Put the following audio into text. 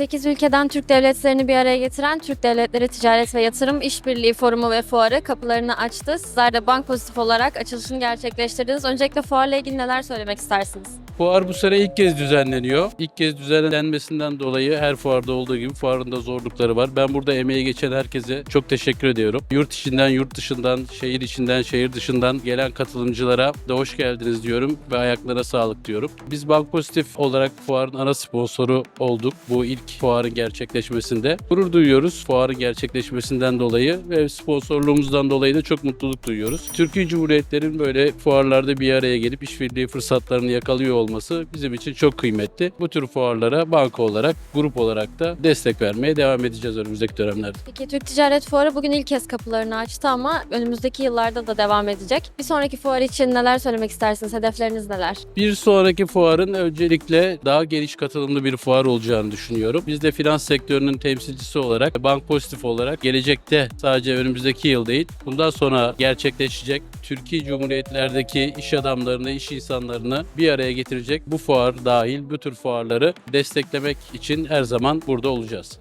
8 ülkeden Türk devletlerini bir araya getiren Türk Devletleri Ticaret ve Yatırım İşbirliği Forumu ve Fuarı kapılarını açtı. Sizler de Bank Pozitif olarak açılışını gerçekleştirdiniz. Öncelikle fuarla ilgili neler söylemek istersiniz? Fuar bu sene ilk kez düzenleniyor. İlk kez düzenlenmesinden dolayı her fuarda olduğu gibi fuarın da zorlukları var. Ben burada emeği geçen herkese çok teşekkür ediyorum. Yurt içinden, yurt dışından, şehir içinden, şehir dışından gelen katılımcılara da hoş geldiniz diyorum ve ayaklara sağlık diyorum. Biz Bank Pozitif olarak fuarın ana sponsoru olduk bu ilk fuarın gerçekleşmesinde. Gurur duyuyoruz fuarın gerçekleşmesinden dolayı ve sponsorluğumuzdan dolayı da çok mutluluk duyuyoruz. Türkiye Cumhuriyetlerin böyle fuarlarda bir araya gelip işbirliği fırsatlarını yakalıyor olması bizim için çok kıymetli. Bu tür fuarlara banka olarak, grup olarak da destek vermeye devam edeceğiz önümüzdeki dönemlerde. Peki Türk Ticaret Fuarı bugün ilk kez kapılarını açtı ama önümüzdeki yıllarda da devam edecek. Bir sonraki fuar için neler söylemek istersiniz? Hedefleriniz neler? Bir sonraki fuarın öncelikle daha geniş katılımlı bir fuar olacağını düşünüyorum. Biz de finans sektörünün temsilcisi olarak, Bank Pozitif olarak gelecekte sadece önümüzdeki yıl değil, bundan sonra gerçekleşecek Türkiye Cumhuriyetlerdeki iş adamlarını, iş insanlarını bir araya getirecek bu fuar dahil bu tür fuarları desteklemek için her zaman burada olacağız.